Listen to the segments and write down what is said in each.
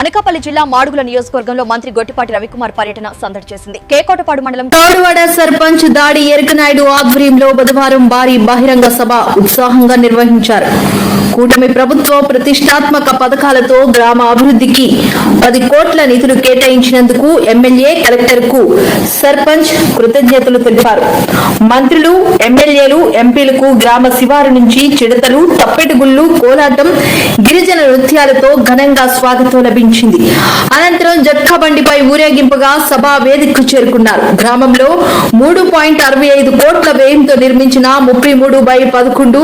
అనకాపల్లి జిల్లా మాడుగుల నియోజకవర్గంలో మంత్రి గొట్టిపాటి రవికుమార్ పర్యటన సందడి చేసింది. కేకోటపాడు మండలం తాడువాడ సర్పంచ్ దాడి ఎరుకనాయుడు ఆధ్వర్యంలో బుధవారం భారీ బహిరంగ సభ ఉత్సాహంగా నిర్వహించారు. కూటమి ప్రభుత్వ ప్రతిష్టాత్మక పథకాలతో గ్రామ అభివృద్ధికి పది కోట్ల నిధులు కేటాయించినందుకు ఎమ్మెల్యే కలెక్టర్కు సర్పంచ్ కృతజ్ఞతలు తెలిపారు. మంత్రులు ఎమ్మెల్యేలు ఎంపీలకు గ్రామ శివారు నుంచి చిడతలు తప్పెటగుళ్ళు కోలాటం గిరిజన నృత్యాలతో ఘనంగా స్వాగతం లభించింది అనంతరం జట్కా బండిపై ఊరేగింపుగా సభా వేదికకు చేరుకున్నారు. గ్రామంలో మూడు పాయింట్ అరవై ఐదు కోట్ల వ్యయంతో నిర్మించిన ముప్పై మూడు బై పదకొండు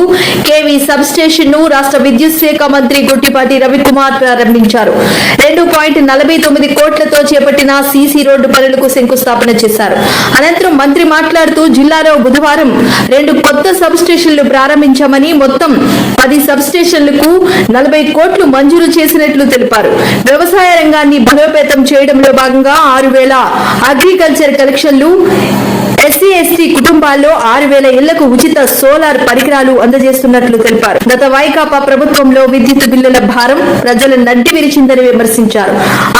కేవీ సబ్ స్టేషన్ను రాష్ట్ర విద్యుత్ శాఖ మంత్రి గుట్టిపాటి రవికుమార్ ప్రారంభించారు. రెండు పాయింట్ నలభై తొమ్మిది కోట్లతో చేపట్టిన సీసీ రోడ్డు పనులకు శంకుస్థాపన చేశారు. అనంతరం మంత్రి మాట్లాడుతూ జిల్లాలో బుధవారం రెండు కొత్త సబ్ స్టేషన్లు ప్రారంభించామని మొత్తం పది సబ్ స్టేషన్లకు నలభై కోట్లు మంజూరు చేసినట్లు తెలిపారు. వ్యవసాయ రంగాన్ని బలోపేతం చేయడంలో భాగంగా ఆరు వేల అగ్రికల్చర్ కలెక్షన్లు కుటుంబాల్లో ఆరు వేల ఇళ్ళకు ఉచిత సోలార్ పరికరాలు అందజేస్తున్నట్లు తెలిపారు. గత వైకాపా ప్రభుత్వంలో విద్యుత్ బిల్లుల భారం ప్రజలు నడ్డి విరిచిందని విమర్శించారు.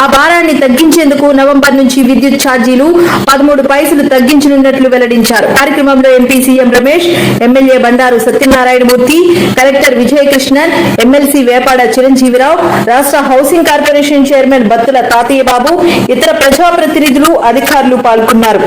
ఆ భారాన్ని తగ్గించేందుకు నవంబర్ నుంచి విద్యుత్ ఛార్జీలు పదమూడు పైసలు తగ్గించనున్నట్లు వెల్లడించారు. కార్యక్రమంలో MP CM Ramesh MLA Bandaru Satyanarayanamurthy collector Vijayakrishnan MLC Vepada Chiranjeevirao రాష్ట్ర హౌసింగ్ కార్పొరేషన్ చైర్మన్ బత్తుల తాతయ్య బాబు ఇతర ప్రజాప్రతినిధులు అధికారులు పాల్గొన్నారు.